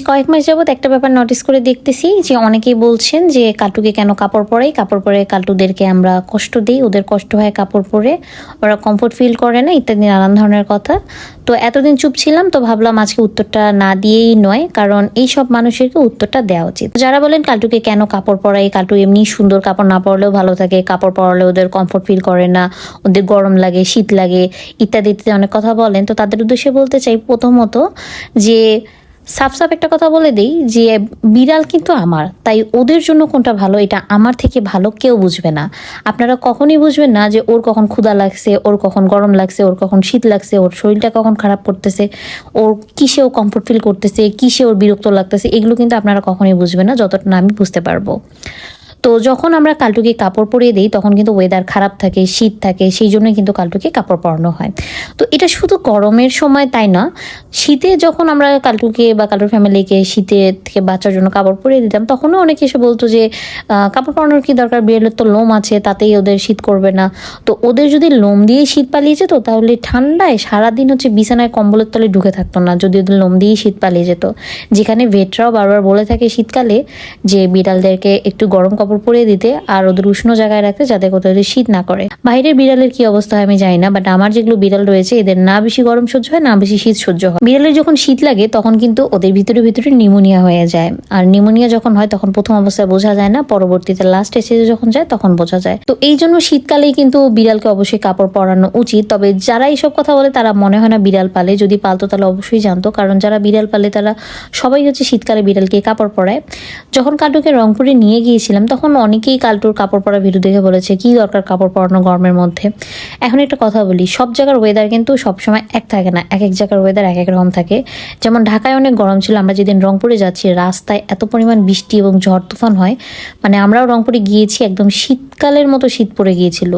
কয়েক মাস যাবত একটা ব্যাপার নোটিস করে দেখতেছি যে অনেকেই বলছেন যে কাটুকে কেন কাপড় পরাই? কাপড় পরে কাটুদেরকে আমরা কষ্ট দিই, ওদের কষ্ট হয় কাপড় পরে। ওরা কমফোর্ট ফিল করে না, ইত্যাদি, নানান ধরনের কথা। তো এতদিন চুপ ছিলাম, তো ভাবলাম আজকে উত্তরটা না দিয়েই নয়, কারণ এই সব মানুষেরকে উত্তরটা দেওয়া উচিত। যারা বলেন কালটুকে কেন কাপড় পরাই? কালটু এমনি সুন্দর কাপড় না পরলেও ভালো থাকে, কাপড় পরালে ওদের কমফোর্ট ফিল করে না, ওদের গরম লাগে, শীত লাগে ইত্যাদি ইত্যাদি অনেক কথা বলেন। তো তাদের উদ্দেশ্যে বলতে চাই প্রথমত যে সাফ সাফ একটা কথা বলে দিই যে, বিড়াল কিন্তু আমার। তাই ওদের জন্য কোনটা ভালো, এটা আমার থেকে ভালো কেউ বুঝবে না। আপনারা কখনই বুঝবেন না যে, ওর কখন ক্ষুধা লাগছে, ওর কখন গরম লাগছে, ওর কখন শীত লাগছে, ওর শরীরটা কখন খারাপ করতেছে, ওর কিসে ও কমফোর্ট ফিল করতেছে, কিসে ওর বিরক্ত লাগতেছে, এগুলো কিন্তু আপনারা কখনই বুঝবেন না, যতটা না আমি বুঝতে পারব। তো যখন আমরা কালটুকে কাপড় পরিয়ে দিই, তখন কিন্তু ওয়েদার খারাপ থাকে, শীত থাকে, সেই জন্য কিন্তু কালটুকে কাপড় পরানো হয়। তো এটা শুধু গরমের সময় তাই না, শীতে যখন আমরা কালটুকে বা কালটুর ফ্যামিলিকে শীতে থেকে বাচ্চার জন্য কাপড় পরিয়ে দিতাম, তখনও অনেকে এসে বলতো যে কাপড় পরানোর কি দরকার? বিড়ালের তো লোম আছে, তাতেই ওদের শীত করবে না। তো ওদের যদি লোম দিয়েই শীত পালিয়ে যেত, তাহলে ঠান্ডায় সারাদিন হচ্ছে বিছানায় কম্বলের তলে ঢুকে থাকতো না, যদি ওদের লোম দিয়েই শীত পালিয়ে যেত। যেখানে ভেটরাও বারবার বলে থাকে শীতকালে যে, বিড়ালদেরকে একটু গরম কাপড় পরিয়ে দিতে আর ওদের উষ্ণ জায়গায় রাখতে যাতে ওদের শীত না করে। বাইরের বিড়ালের কি অবস্থা হয় আমি জানি না বাট আমার যেগুলো বিড়াল রয়েছে, এদের না বেশি গরম সহ্য হয়, না বেশি শীত সহ্য হয়। বিড়ালের যখন শীত লাগে, তখন কিন্তু ওদের ভিতরে ভিতরে নিউমোনিয়া হয়ে যায়। আর নিউমোনিয়া যখন হয়, তখন প্রথম অবস্থায় বোঝা যায় না, পরবর্তীতে লাস্ট স্টেজে যখন যায়, তখন বোঝা যায়। তো এই জন্য শীতকালেই কিন্তু বিড়ালকে অবশ্যই কাপড় পরানো উচিত। তবে যারা এইসব কথা বলে, তারা মনে হয় না বিড়াল পালে। যদি পালতো, তাহলে অবশ্যই জানতো। কারণ যারা বিড়াল পালে, তারা সবাই হচ্ছে শীতকালে বিড়ালকে কাপড় পরায়। যখন কালটুকে রংপুরে নিয়ে গিয়েছিলাম তখন অনেকেই কালটুর কাপড় পরা ভিডিও দেখে বলেছে, কি দরকার কাপড় পরানো গরমের মধ্যে? এখন একটা কথা বলি, সব জায়গার ওয়েদার কিন্তু সবসময় এক থাকে না, এক এক জায়গার ওয়েদার এক এক রকম থাকে। যেমন ঢাকায় অনেক গরম ছিল, আমরা যেদিন রংপুরে যাচ্ছি, রাস্তায় এত পরিমাণ বৃষ্টি এবং ঝড় তুফান হয় মানে আমরাও রংপুরে গিয়েছি, একদম শীতকালের মতো শীত পড়ে গিয়েছিল।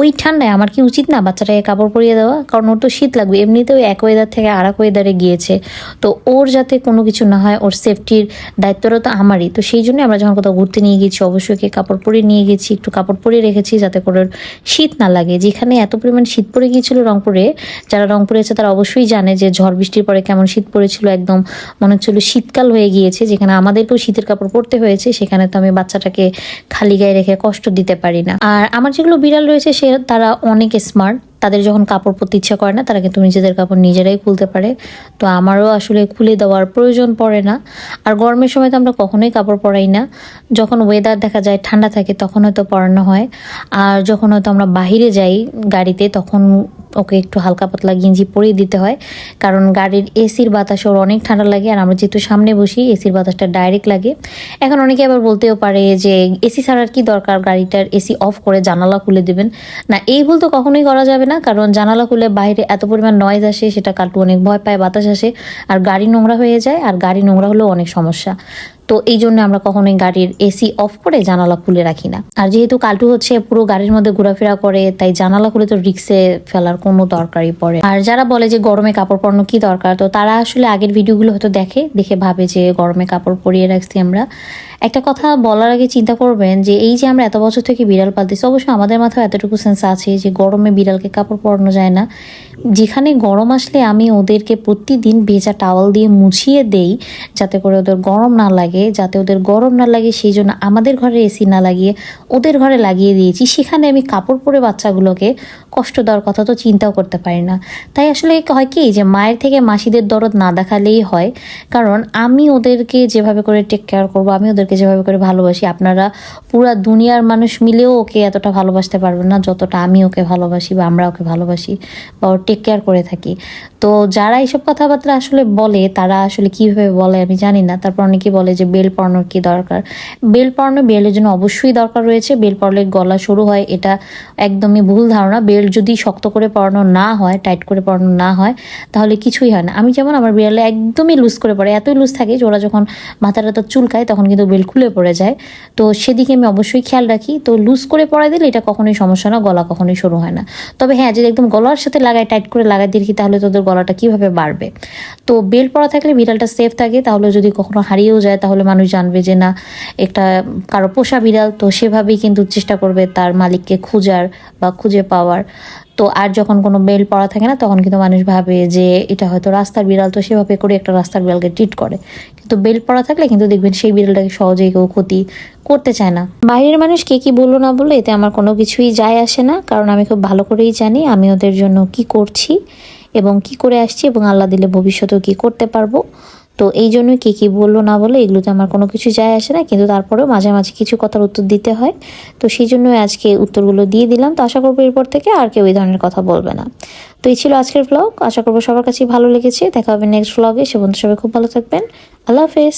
ওই ঠান্ডায় আমার কি উচিত না বাচ্চাটাকে কাপড় পরিয়ে দেওয়া? কারণ ওর তো শীত লাগবে। এমনিতেও এক ওয়েদার থেকে আর এক ওয়েদারে গিয়েছে। তো ওর যাতে কোনো কিছু না হয়, ওর সেফটির দায়িত্বটা তো আমারই। তো সেই জন্য আমরা যখন কোথাও ঘুরতে নিয়ে গেছি, অবশ্যই ওকে কাপড় পরিয়ে নিয়ে গেছি, একটু কাপড় পরিয়ে রেখেছি যাতে করে ওর শীত না লাগে। যেখানে এত পরিমাণ শীত পড়ে গিয়েছিল রংপুরে, যারা রংপুরে আছে তারা অবশ্যই জানে যে ঝড় বৃষ্টির পরে কেমন শীত পড়েছিল। একদম মনে হচ্ছিল শীতকাল হয়ে গিয়েছে। যেখানে আমাদেরকেও শীতের কাপড় পরতে হয়েছে, সেখানে তো আমি বাচ্চাটাকে খালি গায়ে রেখে কষ্ট দিতে পারি না। আর আমার যেগুলো বিড়াল রয়েছে সে তারা অনেক স্মার্ট তাদের যখন কাপড় পরতে ইচ্ছা করে না, তারা কিন্তু নিজেদের কাপড় নিজেরাই খুলতে পারে। তো আমারও আসলে খুলে দেওয়ার প্রয়োজন পড়ে না। আর গরমের সময় তো আমরা কখনোই কাপড় পরাই না। যখন ওয়েদার দেখা যায় ঠান্ডা থাকে, তখন হয়তো পরানো হয়। আর যখন হয়তো আমরা বাহিরে যাই গাড়িতে, তখন ওকে একটু হালকা পাতলা গেঞ্জি পরিয়ে দিতে হয়। কারণ গাড়ির এসির বাতাস ওর অনেক ঠান্ডা লাগে আর আমরা যেহেতু সামনে বসি, এসির বাতাসটা ডাইরেক্ট লাগে। এখন অনেকে আবার বলতেও পারে যে, এসি ছাড়ার কি দরকার? গাড়িটার এসি অফ করে জানালা খুলে দেবেন। না, এই ভুল তো কখনোই করা যাবে না, কারণ জানালা খুলে বাইরে এত পরিমাণ নয়েজ আসে, সেটা কাটু অনেক ভয় পায়, বাতাস আসে, আর গাড়ি নোংরা হয়ে যায়, আর গাড়ি নোংরা হলেও অনেক সমস্যা। তো এই জন্য আমরা কখনোই গাড়ির এসি অফ করে জানালা খুলে রাখি না। আর যেহেতু কালটু হচ্ছে পুরো গাড়ির মধ্যে ঘোরাফেরা করে, তাই জানালা খুলে তো রিক্সে ফেলার কোনো দরকারই পড়ে। আর যারা বলে যে গরমে কাপড় পরানো কি দরকার, তো তারা আসলে আগের ভিডিওগুলো হয়তো দেখে দেখে ভাবে যে গরমে কাপড় পরিয়ে রাখছি আমরা। একটা কথা বলার আগে চিন্তা করবেন যে এই যে আমরা এত বছর থেকে বিড়াল পালতেছি অবশ্যই আমাদের মাথায় এতটুকু সেন্স আছে যে গরমে বিড়ালকে কাপড় পরানো যায় না। যেখানে গরম আসলে আমি ওদেরকে প্রতিদিন ভেজা টাওয়াল দিয়ে মুছিয়ে দেই, যাতে করে ওদের গরম না লাগে। যাতে ওদের গরম না লাগে, সেই জন্য আমাদের ঘরে এসি না লাগিয়ে ওদের ঘরে লাগিয়ে দিয়েছি। সেখানে আমি কাপড় পরে বাচ্চাগুলোকে কষ্ট দেওয়ার কথা তো চিন্তাও করতে পারি না। তাই আসলে হয় কি যে মায়ের থেকে মাসিদের দরদ না দেখালেই হয়, কারণ আমি ওদেরকে যেভাবে করে টেক কেয়ার করব, আমি ওদেরকে যেভাবে করে ভালোবাসি, আপনারা পুরা দুনিয়ার মানুষ মিলেও ওকে এতটা ভালোবাসতে পারবেন না, যতটা আমি ওকে ভালোবাসি বা আমরা ওকে ভালোবাসি বা ওর টেক কেয়ার করে থাকি। তো যারা এইসব কথাবার্তা আসলে বলে, তারা আসলে কীভাবে বলে আমি জানি না, তারপর অনেকে বলে যে বেল পড়ানোর কি দরকার? বেল পড়ানো বেলের জন্য অবশ্যই দরকার রয়েছে। বেল পড়লে গলা শুরু হয়, এটা একদমই ভুল ধারণা। বেল যদি শক্ত করে পড়ানো না হয়, টাইট করে পড়ানো না হয়, তাহলে কিছুই হয় না। আমি যেমন আমার বিড়ালে একদমই লুজ করে পড়ে, এতই লুজ থাকে যে ওরা যখন মাথাটা তো চুলকায়, তখন কিন্তু বেল খুলে পড়ে যায়। তো সেদিকে আমি অবশ্যই খেয়াল রাখি। তো লুজ করে পড়াই দিলে এটা কখনোই সমস্যা না, গলা কখনোই শুরু হয় না। তবে হ্যাঁ যদি একদম গলার সাথে লাগাই টাইট করে লাগাই দিই, তাহলে তোদের গলাটা কীভাবে বাড়বে? তো বেল পড়া থাকলে বিড়ালটা সেফ থাকে, তাহলে যদি কখনো হারিয়েও যায়, তাহলে মানুষ জানবে যে না, একটা কারও পোষা বিড়াল তো সেভাবেই কিন্তু চেষ্টা করবে তার মালিককে খুঁজার বা খুঁজে পাওয়ার। তো আর যখন কোনো বেল পড়া থাকে না, তখন কিন্তু মানুষ ভাবে যে এটা হয়তো রাস্তার বিড়াল, তো সেভাবে করে একটা রাস্তার বিড়ালকে ট্রিট করে। কিন্তু বেল পড়া থাকলে কিন্তু দেখবেন সেই বিড়ালটাকে সহজেই কেউ ক্ষতি করতে চায় না। বাইরের মানুষ কে কি বলল না বলল, এতে আমার কোনো কিছুই যায় আসে না, কারণ আমি খুব ভালো করেই জানি আমি ওদের জন্য কি করছি এবং কি করে আসছি এবং আল্লাহ দিলে ভবিষ্যতেও কি করতে পারব। তো এই জন্য কে কী বলল না বলে এগুলোতে আমার কোনো কিছু যায় আসে না, কিন্তু তারপরেও মাঝে মাঝে কিছু কথার উত্তর দিতে হয়। তো সেই জন্যই আজকে উত্তরগুলো দিয়ে দিলাম। তো আশা করব এরপর থেকে আর কেউ এই ধরনের কথা বলবে না। তো এই ছিল আজকের ব্লগ আশা করব সবার কাছেই ভালো লেগেছে। দেখা হবে নেক্সট ব্লগে সে বন্ধু সবাই খুব ভালো থাকবেন। আল্লাহ হাফেজ।